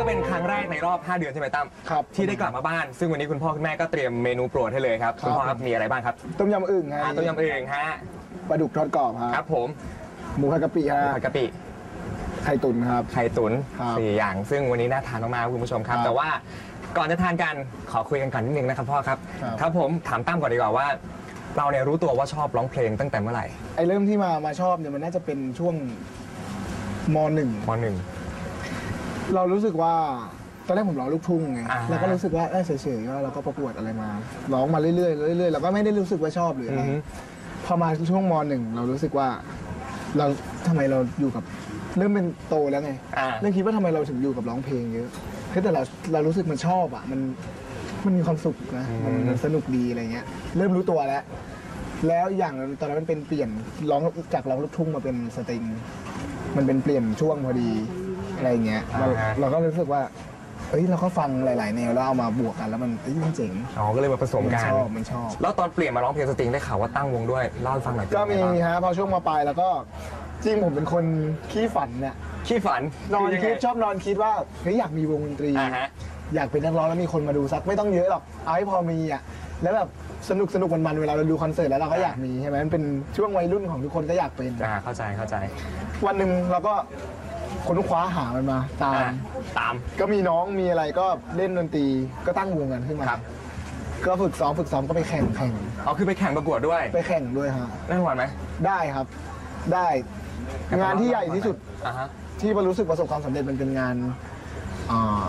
ก็เป็นครั้งแรกในรอบ 5 เดือนใช่ไหมตั้มครับที่ได้กลับมาบ้าน ซึ่งวันนี้คุณพ่อคุณแม่ก็เตรียมเมนูโปรดให้เลยครับครับคุณพ่อครับมีอะไรบ้างครับต้มยำอึ่งฮะอ่าต้มยำอึ่งฮะ ปลาดุกทอดกรอบคครัรับบผมหมูผัดกะปิฮะผัดกะปิ ไข่ตุ๋นครับ ไข่ตุ๋นครับสี่อย่าง ซึ่งวันนี้น่าทานมากๆคุณผู้ชมครับ ครับแต่ว่าก่อนจะทานกันขอคุยกันก่อนนิดนึงนะครับพ่อครับครับ ครับผมถามตั้มก่อนดีกว่าว่า เราเนี่ยรู้ตัวว่าชอบร้องเพลงตั้งแต่เมื่อไหร่ไอเริ่มที่มามาชอบเนี่ยมันน่าจะเป็นช่วงมหนึ่งมหนึ่ง เรารู้สึกว่าตอนแรกผมร้องลูกทุ่งไงอ่า แล้วก็รู้สึกว่าเอ้ยเฉยๆว่าเราก็ประกวดอะไรมาร้องมาเรื่อยๆเรื่อยๆเราก็ไม่ได้รู้สึกว่าชอบหรืออือะไรอฮึพอมาช่วงมหนึ่งเรารู้สึกว่า เราทำไมเราอยู่กับเริ่มเป็นโตแล้วไง อ่า เริ่มคิดว่าทำไมเราถึงอยู่กับร้องเพลงเยอะเฮ้ยแต่เราเรารู้สึกมันชอบอะ มันมันมีความสุขนะมันมันสนุกดีอะไรเงี้ย เริ่มรู้ตัวแล้ว แล้วอย่างตอนนั้นมันเป็นเปลี่ยนร้องจากร้องลูกทุ่งมาเป็นสตริง มันเป็นเปลี่ยนช่วงพอดี อะไรเงี้ยเราอ่าฮะ เราก็รู้สึกว่าเอ้ยเราก็ฟังหลาย ๆ แนวแล้วเอามาบวกกันแล้วมันเอ้ยมันเจ๋งอ๋อก็เลยมาผสมมันกัน ชอบมันชอบ แล้วตอนเปลี่ยนมาร้องเพลงสตริงได้ข่าวว่าตั้งวงด้วยเล่าให้ฟังหน่อยก็มีเป็นไงบ้างฮะพอช่วงมาปลายแล้วก็จริงผมเป็นคนขี้ฝันเนี่ยขี้ฝันนอนยังคิไงดชอบนอนคิดว่าเฮ้ยอยากมีวงดนตรี อ่าฮะ อยากเป็นนักร้องแล้วมีคนมาดูสักไม่ต้องเยอะหรอกเอาให้พอมีอะแล้วแบบสนุกสนุกมันๆเวลาเราดูคอนเสิร์ตแล้วเราก็อยากมีใช่ไหมมันเป็นช่วงวัยรุ่นของทุกคนก็อยากเป็น อ่าเข้าใจเข้าใจ วันหนึ่งเราก็ คนคว้าหามันมาตาม อ่าตาม ก็มีน้องมีอะไรก็เล่นดนตรีก็ตั้งวงกันขึ้นมาครับ ก็ฝึกซ้อมฝึกซ้อมก็ไปแข่งแข่งเอาคือไปแข่งประกวดด้วยไปแข่งด้วยฮะได้รางวัลไหมได้ครับ ได้งานที่ใหญ่ที่สุดอ่าฮะที่รู้สึกประสบความสำเร็จมันเป็นงานอ่า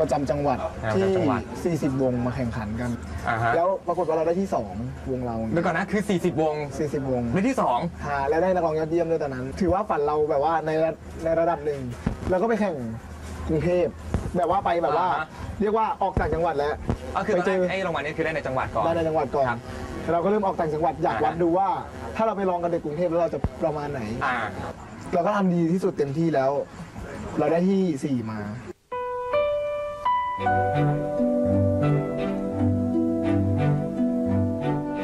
ประจำจังหวัดงานประที่จำจังหวัด40 วงมาแข่งขันกัน อ่าฮะแล้วปรากฏว่าเราได้ที่ 2 วงเราเดี๋ยวก่อนนะคือ 40 วง40 วงในที่หาและได้นักร้องยอดเยี่ยมด้วยตอนนั้น ถือว่าฝันเราแบบว่าในระในระดับหนึ่งเราก็ไปแข่งกรุงเทพแบบว่าไปแบบว่าอ่าฮะเรียกว่าออกต่างจังหวัดแล้ว2ก็คือไปตอนเจแรอกไอ้รางวัลนี้คือได้ในจังหวัดก่อน ได้ในจังหวัดก่อนครับเราก็เริ่มออกต่างจังหวัดอยากอ่าฮะ วัดดูว่า ถ้าเราไปลองกันในกรุงเทพแล้วเราจะประมาณไหน อ่า เราก็ทำดีที่สุดเต็มที่แล้ว เราได้ที่สี่มา เ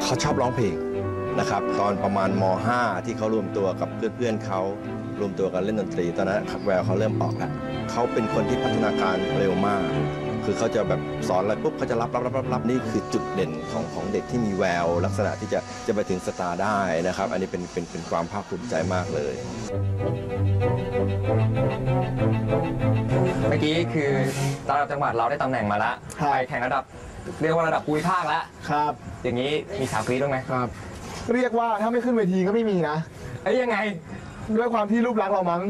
ขาชอบร้องเพลงนะครับ ตอนประมาณม .5 ที่เขารวมตัวกับเพื่อนๆเขารวมตัวกันเล่นดนตรี ตอนนั้นแววเขาเริ่มออกแล้วเขาเป็นคนที่พัฒนาการเร็วมาก คือเขาจะแบบสอนอะไรปุ๊บเขาจะรับรับรับรับรับนี่คือจุดเด่นของของเด็กที่มีแวว ลักษณะที่จะจะไปถึงสตาร์ได้นะครับ อันนี้เป็นเป็นเป็นความภาคภูมิใจมากเลย เมื่อกี้คือระดับจังหวัดเราได้ตำแหน่งมาล้วครับ ไปแข่งระดับเรียกว่าระดับภูมิภาคล้วครับ อย่างนี้มีสาวกรี๊ดบ้างไหมครับ เรียกว่าถ้าไม่ขึ้นเวทีก็ไม่มีนะ เอ้ยยังไงด้วยความที่รูปลักษณ์เรามั้ง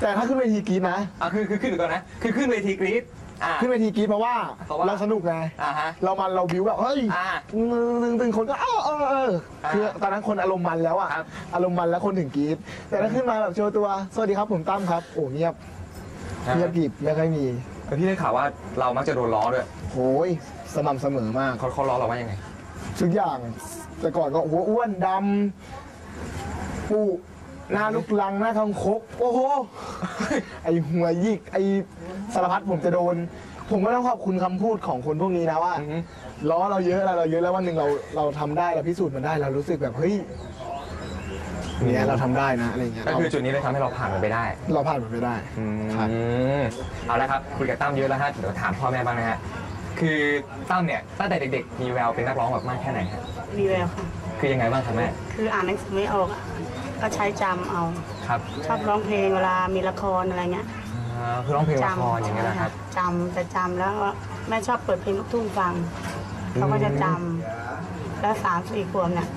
แต่ถ้าขึ้นเวทีกรีดนะ อะคือคือขึ้นก่อนนะคือขึ้นเวทีกรี๊ด อ่าขึ้นเวทีกรีดเพราะว่าเพราะว่า เราสนุกไงอ่าฮะ เรามันเราบิวแบบเฮ้ยอ่าตึงตึงคนก็เออเออเอออ่าคือตอนนั้นคนอารมณ์มันแล้วอะครับ อารมณ์มันแล้วคนถึงกรีดแต่ถ้าขึ้นมาแบบโชว์ตัวสวัสดีครับผมตั้มครับโอ้เงียบเงียบกริบไม่ค่อยมีแล้วพี่ได้ข่าวว่าเรามักจะโดนล้อด้วยโอ้ยสม่ำเสมอมาก เขาเขาล้อเราว่ายังไง ทุกอย่างแต่ก่อนก็หัวอ้วนดำปู หน้าลูกลังหน้าทองคก โอ้โห ไอหัวหยิกไอสารพัดผมจะโดน ผมก็ต้องขอบคุณคำพูดของคนพวกนี้นะว่าอือฮึล้อเราเยอะแล้วเราเยอะแล้ววันหนึ่งเราเราทำได้เราพิสูจน์มันได้เรารู้สึกแบบเฮ้ยเนี่ยเราทำได้นะอะไรเงี้ยก็คือจุดนี้เลยทำให้เราผ่านมันไปได้ เราผ่านมันไปได้ครับอืมเอาละครับคุยกับตั้มเยอะแล้วฮะเดี๋ยวถามพ่อแม่บ้างนะฮะคือตั้มเนี่ยตั้งแต่เด็กๆมีแววเป็นนักร้องแบบมากแค่ไหนฮะมีแววค่ะคือยังไงบ้างครับแม่ คืออ่านหนังสือไม่ออกอะ ก็ใช้จำเอา ครับชอบร้องเพลงเวลามีละครอะไรเงี้ยอ่าคือร้องเพลงละจำครอย่างเงี้ยนะครับจำจะจำแล้วแม่ชอบเปิดเพลงลูกทุ่งฟังเขาก็จะจำแล้วสามสี่ขวบเนี่ย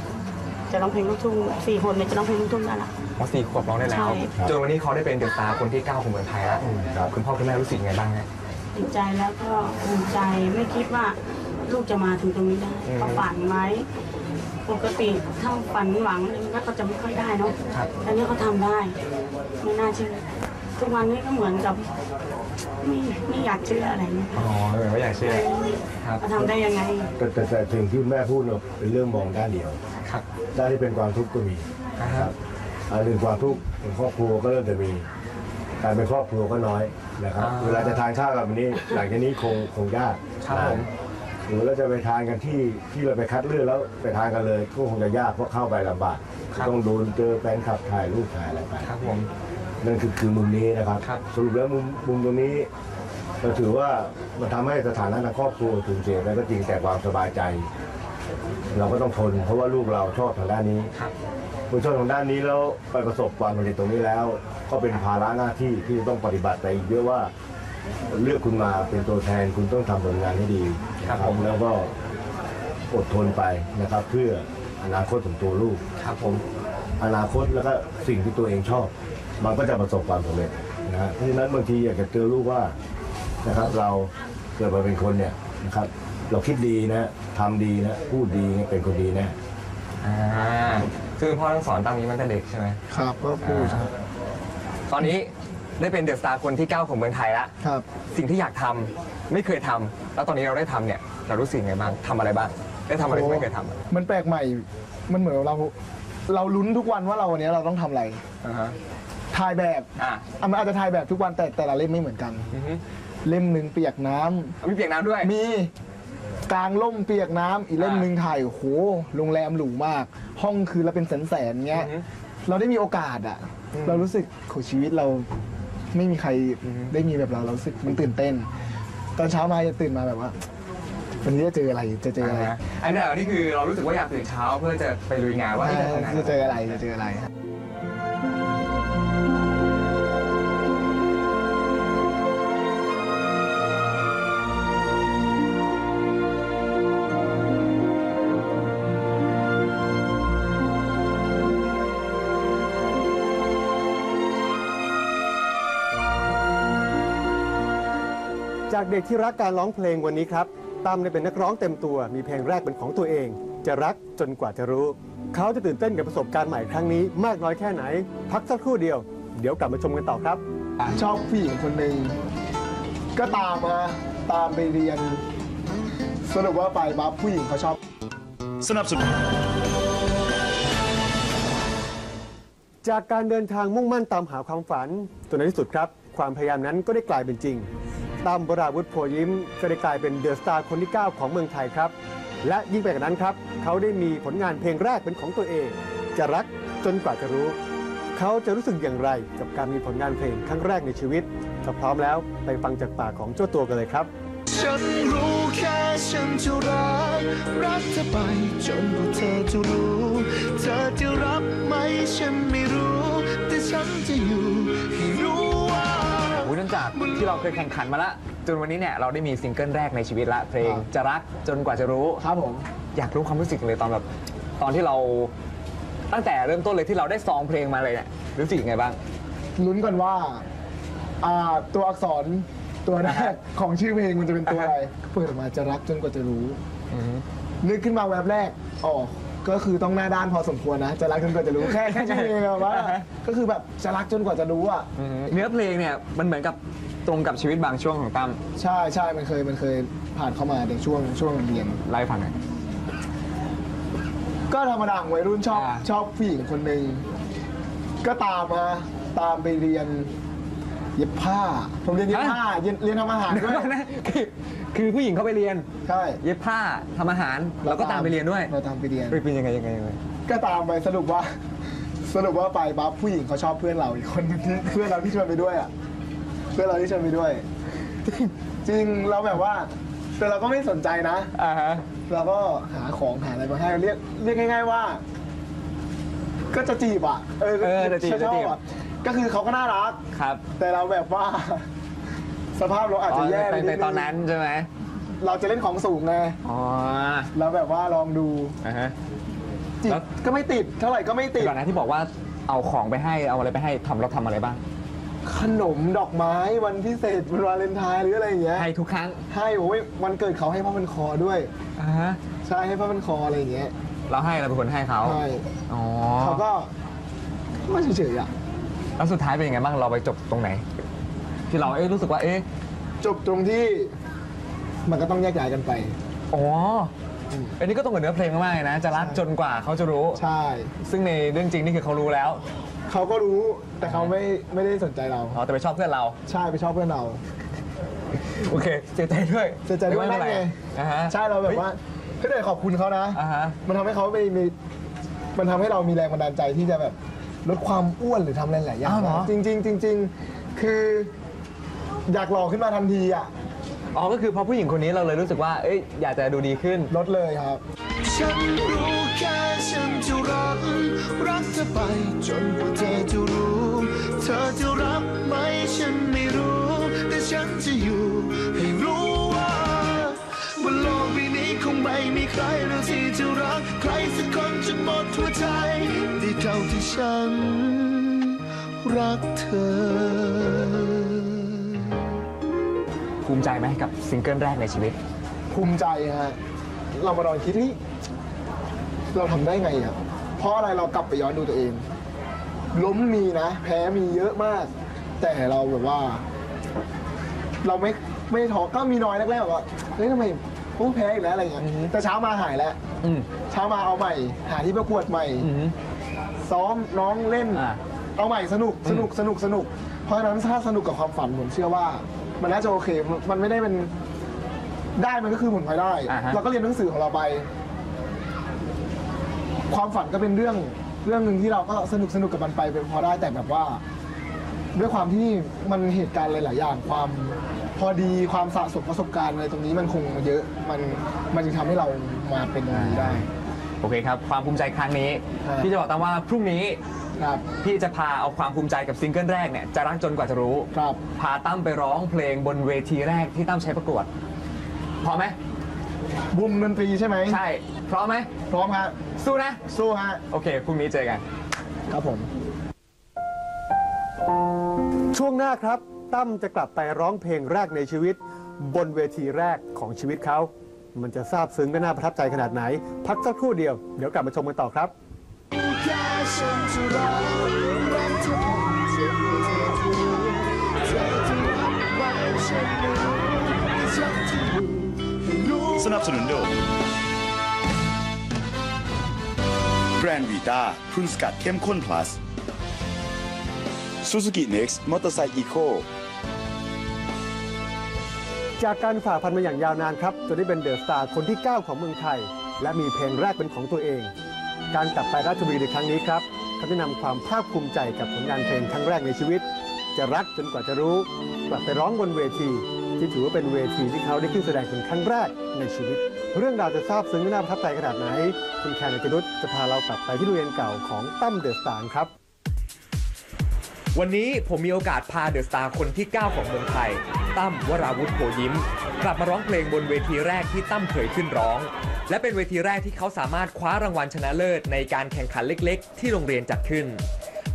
จะร้องเพลงลูกทุ่งสี่ขวบเนี่ยจะร้องเพลงลูกทุ่งได้ละมสี่ขวบร้องได้แล้วใช่จนวันนี้เขาได้เป็นเดอะสตาร์คนที่เก้าของเมืองไทยแล้วคุณพ่อคุณแม่รู้สึกยังไงบ้างฮะ ดีใจแล้วก็ภูมิใจไม่คิดว่าลูกจะมาถึงตรงนี้ได้อืม เขาฝันไว้ ปกติถ้าฝันหวังอะไรมันก็จะไม่ค่อยได้เนาะครับ แต่นี่เขาทำได้ไม่น่าเชื่อทุกวันนี้ก็เหมือนกับไม่ไม่อยากเชื่ออะไรเนี่ยอ๋อไม่อยากเชื่อครับเขาทำได้ยังไง แต่แต่แต่สิ่งที่แม่พูดเนี่ยเป็นเรื่องมองด้านเดียวครับด้านที่เป็นความทุกข์ก็มีอ่าคฮะรับอันหนึ่งความทุกข์ของครอบครัวก็เริ่มจะมีการเป็นครอบครัวก็น้อยนะครับ เวลาจะทานข้าวกับวันนี้หลังจากนี้คงคงยากครับผม หรือเราจะไปทานกันที่ที่เราไปคัดเลือกแล้วไปทานกันเลยก็คงจะยากเพราะเข้าไปลำบากต้องโดนเจอแฟนคลับถ่ายรูปถ่ายอะไรไป ครับผม นั่นคือคือมุมนี้นะครับ ครับ สรุปแล้วมุมมุมตรงนี้เราถือว่ามันทำให้สถานะทางครอบครัวถึงเสียแล้วก็จริงแต่ความสบายใจ เราก็ต้องทน เพราะว่าลูกเราชอบทางด้านนี้ครับ คุณชอบทางด้านนี้แล้วไปประสบความสำเร็จตรงนี้แล้ว ก็เป็นภาระหน้าที่ที่จะต้องปฏิบัติไปอีกเยอะว่า เลือกคุณมาเป็นตัวแทนคุณต้องทำผลงานให้ดีครับนะผม แล้วก็อดทนไปนะครับ เพื่ออนาคตของตัวลูก ครับผม อนาคตแล้วก็สิ่งที่ตัวเองชอบ มันก็จะประสบความสำเร็จนะฮะเพราะฉะนั้นบางทีอยากจะเตือนลูกว่านะครับ เราเกิดมาเป็นคนเนี่ยนะครับ เราคิดดีนะทำดีนะพูดดีเป็นคนดีนะ อ่า คือพ่อต้องสอนตั้มนี้มันแต่เด็กใช่ไหมครับก็พูดครับ ตอนนี้ ได้เป็นเดอะสตาร์คนที่ 9 ของเมืองไทยแล้วครับ สิ่งที่อยากทำไม่เคยทำแล้วตอนนี้เราได้ทำเนี่ยเรารู้สึกไงบ้างทำอะไรบ้างได้ทำอะไรที่ไม่เคยทำอะมันแปลกใหม่ มันเหมือนเรา เราลุ้นทุกวันว่าเราวันนี้เราต้องทำอะไรอ่าฮะถ่ายแบบอ่าอะมันอาจจะถ่ายแบบทุกวันแต่แต่ละเล่มไม่เหมือนกัน อือฮึเล่มหนึ่งเปียกน้ำมีเปียกน้ำด้วย มีกลางล่มเปียกน้ำอีกเล่มหนึ่งถ่ายโอ้โหโรงแรมหรูมาก ห้องคือละเป็นแสนแสนๆเงี้ย อือฮึ เราได้มีโอกาสอะอืมเรารู้สึกโหชีวิตเรา ไม่มีใครอือฮึได้มีแบบเราเรารู้สึกมันตื่นเต้น ตอนเช้ามาจะตื่นมาแบบว่า วันนี้จะเจออะไรจะเจออะไราฮะอันนี้อันนี้คือเรารู้สึกว่าอยากตื่นเช้าเพื่อจะไปลุยงานว่าเอเอ๊ะอจะทำงานจะเจออะไรจะเจออะไร จากเด็กที่รักการร้องเพลงวันนี้ครับตั้มได้เป็นนักร้องเต็มตัว มีเพลงแรกเป็นของตัวเอง จะรักจนกว่าจะรู้ เขาจะตื่นเต้นกับประสบการณ์ใหม่ครั้งนี้มากน้อยแค่ไหน พักสักครู่เดียว เดี๋ยวกลับมาชมกันต่อครับ ชอบผู้หญิงคนหนึ่งก็ตามมาตามไปเรียนสรุปว่าไปบัฟผู้หญิงเขาชอบ สนับสนุนจากการเดินทางมุ่งมั่นตามหาความฝันจนในที่สุดครับ ความพยายามนั้นก็ได้กลายเป็นจริง ตั้มวราวุฒิโพยิ้มก็ได้กลายเป็นเดอะสตาร์คนที่ 9 ของเมืองไทยครับ และยิ่งไปกว่านั้นครับ เขาได้มีผลงานเพลงแรกเป็นของตัวเอง จะรักจนกว่าจะรู้ เขาจะรู้สึกอย่างไรกับการมีผลงานเพลงครั้งแรกในชีวิตถ้าพร้อมแล้วไปฟังจากปากของเจ้าตัวกันเลยครับ ฉันรู้แค่ฉันจะรัก รักเธอไปจนกว่าเธอจะรู้ เธอจะรับไหมฉันไม่รู้ แต่ฉันจะอยู่ให้รู้ จากที่เราเคยแข่งขันมาแล้วจนวันนี้เนี่ยเราได้มีซิงเกิลแรกในชีวิตละเพลงครับ จะรักจนกว่าจะรู้ ครับผม อยากรู้ความรู้สึกเลยตอนแบบตอนที่เราตั้งแต่เริ่มต้นเลยที่เราได้ซองเพลงมาเลยเนี่ยรู้สึกยังไงบ้าง ลุ้นก่อนว่าอ่า ตัวอักษรตัวแรกของชื่อเพลงมันจะเป็นตัวอะไร เปิดออกมาจะรักจนกว่าจะรู้ นึกขึ้นมาแวบแรกอ๋อ ก็คือต้องหน้าด้านพอสมควรนะ จะรักจนกว่าจะรู้แค่แค่ชื่อเพลงอะว่า ก็คือแบบจะรักจนกว่าจะรู้อะเนื้อเพลงเนี่ยมันเหมือนกับตรงกับชีวิตบางช่วงของตั้มใช่ใช่มันเคยมันเคยผ่านเข้ามาในช่วงช่วงเรียน ไล่าให้ฟังหน่อย ก็ธรรมดาของวัยรุ่นชอบอ่า ชอบผู้หญิงคนหนึ่งก็ตามมาตามไปเรียนเย็บผ้า ผมเรียนเย็บผ้าเรียนเรียนทำอาหารด้วยคือ คือผู้หญิงเขาไปเรียน ใช่เย็บผ้าทำอาหารเราก็ตามไปเรียนด้วยเราตามไปเรียน เฮ้ยเป็นยังไงยังไงยังไงก็ตามไปสรุปว่า สรุปว่าไปบัฟผู้หญิงเขาชอบเพื่อนเราอีกคนนึงที่เพื่อนเราที่ชวนไปด้วยอะเพื่อนเราที่ชวนไปด้วย จริงเราแบบว่า แต่เราก็ไม่สนใจนะ อ่าฮะเราก็หาของหาอะไรมาให้เรียกเรียกง่าย ๆว่า ก็จะจีบอะเออเออจะจีบชจะอบจีบอะก็คือเขาก็น่ารัก ครับ แต่เราแบบว่า สภาพเราอาจจะแย่ในไปในนิดตอนนึงนั้นใช่ไหมเราจะเล่นของสูงไงอ๋อเราแบบว่าลองดูอ่าฮะจีบแล้ว ก็ไม่ติดเท่าไหร่ก็ไม่ติดก่อนนะที่บอกว่าเอาของไปให้เอาอะไรไปให้ทำเราทำอะไรบ้าง ขนมดอกไม้วันพิเศษวันวาเลนไทน์หรืออะไรอย่างเงี้ยให้ทุกครั้งให้โอ้ยวันเกิดเขาให้ผ้าพันคอด้วย อ่าฮะใช่ให้ผ้าพันคออะไรอย่างเงี้ยเราให้เราเป็นคนให้เขาใช่อ๋อเขาก็ก็เฉยๆอะแล้วสุดท้ายเป็นยังไงบ้างเราไปจบตรงไหน ที่เราเอ๊ะรู้สึกว่าเอ๊ะจบตรงที่มันก็ต้องแยกย้ายกันไป อ๋ออันนี้ก็ตรงกับเนื้อเพลงมากๆเลยนะ จะรักจนกว่าเขาจะรู้ ใช่ ซึ่งในเรื่องจริงนี่คือเขารู้แล้วเขาก็รู้แต่เขาไม่ไม่ได้สนใจเรา อ๋อแต่ไปชอบเพื่อนเรา ใช่ไปชอบเพื่อนเรา โอเคเสียใจด้วยเสียใจด้วยไม่นั่เป็นนไรไง อ่าฮะใช่เราแบบว่าก็เลยขอบคุณเขานะ อ่าฮะ มันทำให้เขาไม่มี มันทำให้เรามีแรงบันดาลใจที่จะแบบลดความอ้วนหรือทำอะไรหลายอย่างอ้าวเหรอจริงๆจริง ๆ คือ อยากหล่อขึ้นมาทันทีอะอ๋อก็คือพอผู้หญิงคนนี้เราเลยรู้สึกว่าเอ้ยอยากจะดูดีขึ้น ลดเลยครับ ฉันรู้แค่ฉันจะรัก รักเธอไปจนกว่าเธอจะรู้ เธอจะรับไหมฉันไม่รู้ แต่ฉันจะอยู่ให้รู้ว่าบนโลกใบนี้คงไม่มีใครเราที่จะรัก ใครสักคนจนหมดหัวใจได้เท่าที่ฉันรักเธอ ภูมิใจไหมกับซิงเกิลแรกในชีวิต ภูมิใจฮะเรามาลองคิดที่เราทำได้ไงอะเพราะอะไรเรากลับไปย้อนดูตัวเอง ล้มมีนะ แพ้มีเยอะมาก แต่เราแบบว่า เราไม่ไม่ท้อก็มีน้อยแรกๆแบบว่าเฮ้ยทำไมโอ้แพ้อีกแล้วอะไรเงี้ยแต่เช้ามาหายแล้วอืมเช้ามาเอาใหม่ หาที่ประกวดใหม่ อืม ซ้อมน้องเล่น อ่าเอาใหม่สนุกสนุกสนุกสนุก เพราะฉะนั้นถ้าสนุกกับความฝันผมเชื่อว่า มันน่าจะโอเคมันมันไม่ได้เป็นได้มันก็คือผลพลอยได้ อ่าฮะ เราก็เรียนหนังสือของเราไป ความฝันก็เป็นเรื่องเรื่องหนึ่งที่เราก็สนุกสนุกกับมันไปเป็นพอได้แต่แบบว่า ด้วยความที่มันเหตุการณ์หลาย ๆ อย่างความพอดีความสะสมประสบการณ์อะไรตรงนี้มันคงเยอะมันมันจึงทำให้เรามาเป็นตรงนี้ได้ โอเคครับ ความภูมิใจครั้งนี้ ครับ พี่จะบอกตามว่าพรุ่งนี้ครับ พี่จะพาเอาความภูมิใจกับซิงเกิลแรกเนี่ยจะรักจนกว่าจะรู้ ครับ พาตั้มไปร้องเพลงบนเวทีแรกที่ตั้มใช้ประกวดพร้อมไหม บุมดนตรีใช่ไหมใช่ พร้อมไหม พร้อมฮะสู้นะ สู้ฮะ โอเค พรุ่งนี้เจอกัน ครับผม ช่วงหน้าครับ ตั้มจะกลับไปร้องเพลงแรกในชีวิต บนเวทีแรกของชีวิตเขา มันจะซาบซึ้งและน่าประทับใจขนาดไหน พักสักครู่เดียว เดี๋ยวกลับมาชมกันต่อครับสนับสนุนโดยแบรนด์วีตาพุ่นสกัดเข้มข้น plus Suzuki Next มอเตอร์ไซค์อีโค จากการฝ่าพันมาอย่างยาวนานครับจนได้เป็นเดอะสตาร์คนที่ 9 ของเมืองไทย และมีเพลงแรกเป็นของตัวเอง การกลับไปราชบุรีในครั้งนี้ครับเขาได้นำความภาคภูมิใจกับผลงานเพลงครั้งแรกในชีวิต จะรักจนกว่าจะรู้ กลับไปร้องบนเวที ที่ถือว่าเป็นเวทีที่เขาได้ขึ้นแสดงเป็นครั้งแรกในชีวิต เรื่องราวจะซาบซึ้งน่าประทับใจขนาดไหนคุณแคนนจนุชจะพาเรากลับไปที่โรงเรียนเก่าของตั้มเดอะสตาร์ครับ วันนี้ผมมีโอกาสพาเดอะสตาร์คนที่ 9 ของเมืองไทย ตั้มวราวุธโพยิ้ม กลับมาร้องเพลงบนเวทีแรกที่ตั้มเคยขึ้นร้อง และเป็นเวทีแรกที่เขาสามารถคว้ารางวัลชนะเลิศในการแข่งขันเล็ก ๆ ที่โรงเรียนจัดขึ้น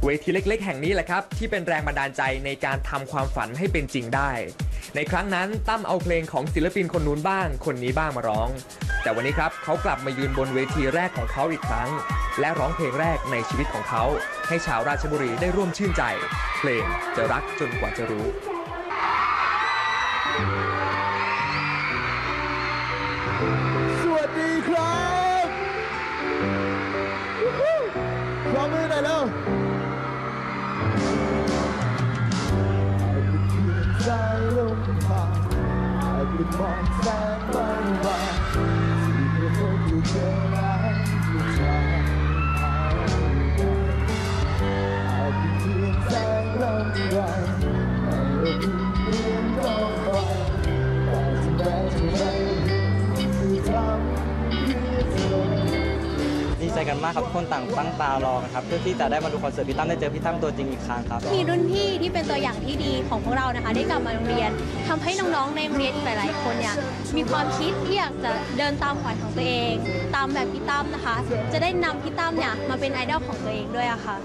เวทีเล็ก ๆ แห่งนี้แหละครับ ที่เป็นแรงบันดาลใจในการทำความฝันให้เป็นจริงได้ ในครั้งนั้นตั้มเอาเพลงของศิลปินคนนู้นบ้าง คนนี้บ้างมาร้อง แต่วันนี้ครับเขากลับมายืนบนเวทีแรกของเขาอีกครั้ง และร้องเพลงแรกในชีวิตของเขา ให้ชาวราชบุรีได้ร่วมชื่นใจ เพลงจะรักจนกว่าจะรู้ อ มากครับทุกคนต่างตั้งตารอกันครับเพื่อที่จะได้มาดูคอนเสิร์ตพี่ตั้มได้เจอพี่ตั้มตัวจริงอีกครั้งครับมีรุ่นพี่ที่เป็นตัวอย่างที่ดีของพวกเรานะคะ ได้กลับมาโรงเรียนทำให้น้องๆในโรงเรียนอีกหลาย ๆ คนเนี่ยมีความคิดที่อยากจะเดินตามฝันของตัวเอง ตามแบบพี่ตั้มนะคะ จะได้นำพี่ตั้มเนี่ยมาเป็นไอดอลของตัวเองด้วยอะค่ะ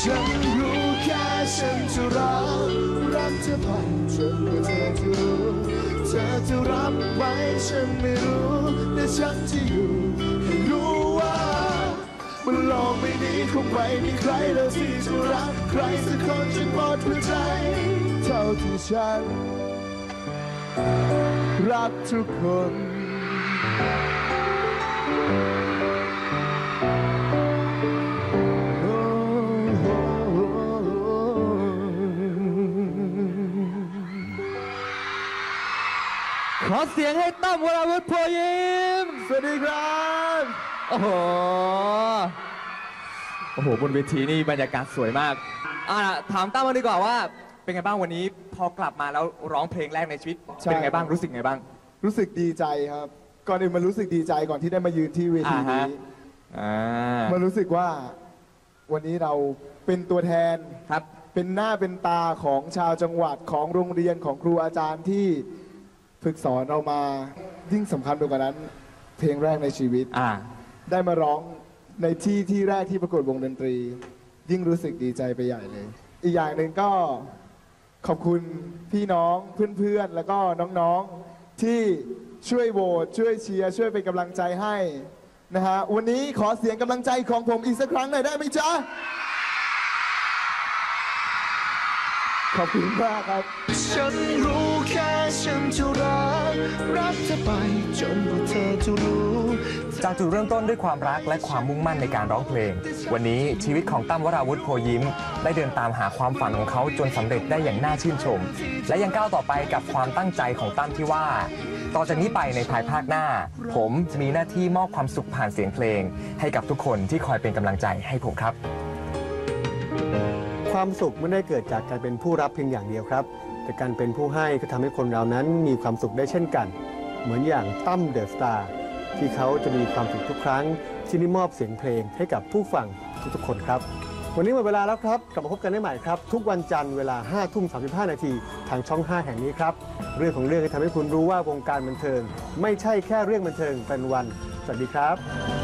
ฉันรู้แค่ฉันจะรักรักเธอไปจนกว่าเธอจะรู้เธอจะรับไหมฉันไม่รู้แต่ฉันจะอยู่ให้รู้ว่า บนโลกใบนี้คงไม่มีใครแล้วที่จะรักใครสักคนจนหมดหัวใจ เท่าที่ฉัน รักทุกคน ขอเสียงให้ตั้มวราวุธโพยิ้ม สวัสดีครับ โอ้โหโอ้โหบนเวทีนี่บรรยากาศสวยมากอ่าถามตั้มมาดีกว่าว่า เป็นไงบ้างวันนี้พอกลับมาแล้วร้องเพลงแรกในชีวิตใช่ เป็นไงบ้างรู้สึกไงบ้าง รู้สึกดีใจครับ ก่อนอื่นมันรู้สึกดีใจก่อนที่ได้มายืนที่เวทีอ่าฮะนี้อ่ามันรู้สึกว่าวันนี้เราเป็นตัวแทน ครับเป็นหน้าเป็นตาของชาวจังหวัดของโรงเรียนของครูอาจารย์ที่ฝึกสอนเรามายิ่งสำคัญไปกว่านั้น เพลงแรกในชีวิต อ่าได้มาร้อง ในที่ที่แรกที่ประกวดวงดนตรี ยิ่งรู้สึกดีใจไปใหญ่เลย อีกอย่างหนึ่งก็ขอบคุณพี่น้องเพื่อนๆ แล้วก็น้องๆที่ช่วยโหวตช่วยเชียร์ช่วยเป็นกำลังใจให้นะฮะวันนี้ขอเสียงกำลังใจของผมอีกสักครั้งหน่อยได้ไหมจ๊ะ ขอบคุณมากครับ ฉันรู้ แค่ฉันจะรัก รักเธอไปจนกว่าเธอจะรู้ จากจุดเริ่มต้นด้วยความรักและความมุ่งมั่นในการร้องเพลง วันนี้ชีวิตของตั้มวราวุธโพยิ้ม ได้เดินตามหาความฝันของเขาจนสำเร็จได้อย่างน่าชื่นชม และยังก้าวต่อไปกับความตั้งใจของตั้มที่ว่า ต่อจากนี้ไปในภายภาคหน้า ผมมีหน้าที่มอบความสุขผ่านเสียงเพลง ให้กับทุกคนที่คอยเป็นกำลังใจให้ผมครับ ความสุขไม่ได้เกิดจากการเป็นผู้รับเพียงอย่างเดียวครับ แต่การเป็นผู้ให้ก็ทำให้คนเรานั้นมีความสุขได้เช่นกัน เหมือนอย่างตั้มเดอะสตาร์ที่เขาจะมีความสุขทุกครั้ง ที่ได้มอบเสียงเพลงให้กับผู้ฟังทุกๆคนครับ วันนี้หมดเวลาแล้วครับ กลับมาพบกันได้ใหม่ครับ ทุกวันจันทร์เวลา5ทุ่ม35 นาทีทางช่อง 5 แห่งนี้ครับ เรื่องของเรื่องที่ทำให้คุณรู้ว่าวงการบันเทิง ไม่ใช่แค่เรื่องบันเทิงเป็นวัน สวัสดีครับ